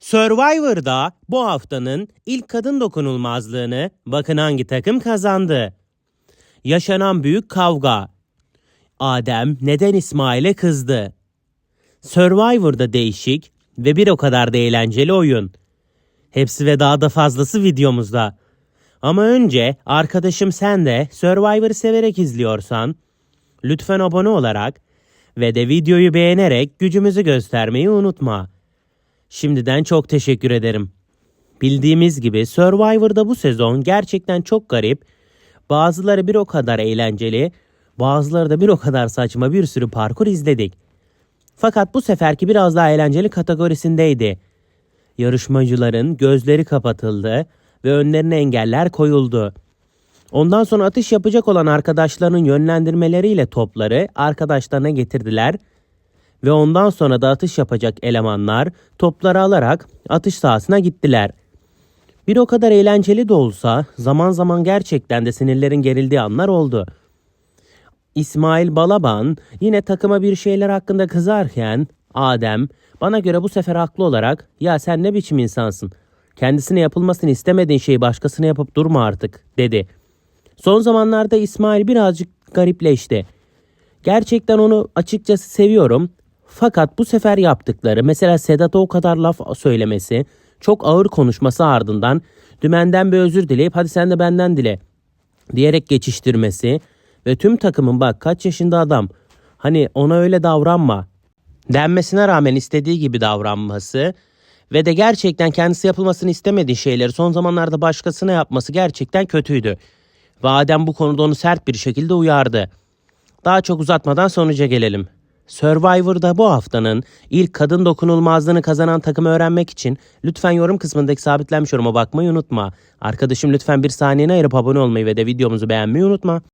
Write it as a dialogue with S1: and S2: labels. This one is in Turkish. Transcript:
S1: Survivor'da bu haftanın ilk kadın dokunulmazlığını bakın hangi takım kazandı. Yaşanan büyük kavga. Adem neden İsmail'e kızdı? Survivor'da değişik ve bir o kadar da eğlenceli oyun. Hepsi ve daha da fazlası videomuzda. Ama önce arkadaşım sen de Survivor'ı severek izliyorsan lütfen abone olarak ve de videoyu beğenerek gücümüzü göstermeyi unutma. Şimdiden çok teşekkür ederim. Bildiğimiz gibi Survivor'da bu sezon gerçekten çok garip, bazıları bir o kadar eğlenceli, bazıları da bir o kadar saçma bir sürü parkur izledik. Fakat bu seferki biraz daha eğlenceli kategorisindeydi. Yarışmacıların gözleri kapatıldı ve önlerine engeller koyuldu. Ondan sonra atış yapacak olan arkadaşlarının yönlendirmeleriyle topları arkadaşlarına getirdiler ve ondan sonra da atış yapacak elemanlar topları alarak atış sahasına gittiler. Bir o kadar eğlenceli de olsa zaman zaman gerçekten de sinirlerin gerildiği anlar oldu. İsmail Balaban yine takıma bir şeyler hakkında kızarken Adem bana göre bu sefer haklı olarak ya sen ne biçim insansın kendisine yapılmasını istemediğin şeyi başkasına yapıp durma artık dedi. Son zamanlarda İsmail birazcık garipleşti. Gerçekten onu açıkçası seviyorum. Fakat bu sefer yaptıkları mesela Sedat'a o kadar laf söylemesi, çok ağır konuşması ardından dümenden bir özür dileyip hadi sen de benden dile diyerek geçiştirmesi ve tüm takımın bak kaç yaşında adam hani ona öyle davranma denmesine rağmen istediği gibi davranması ve de gerçekten kendisi yapılmasını istemediği şeyleri son zamanlarda başkasına yapması gerçekten kötüydü. Ve Adem bu konuda onu sert bir şekilde uyardı. Daha çok uzatmadan sonuca gelelim. Survivor'da bu haftanın ilk kadın dokunulmazlığını kazanan takımı öğrenmek için lütfen yorum kısmındaki sabitlenmiş yoruma bakmayı unutma. Arkadaşım lütfen bir saniyene ayırıp abone olmayı ve de videomuzu beğenmeyi unutma.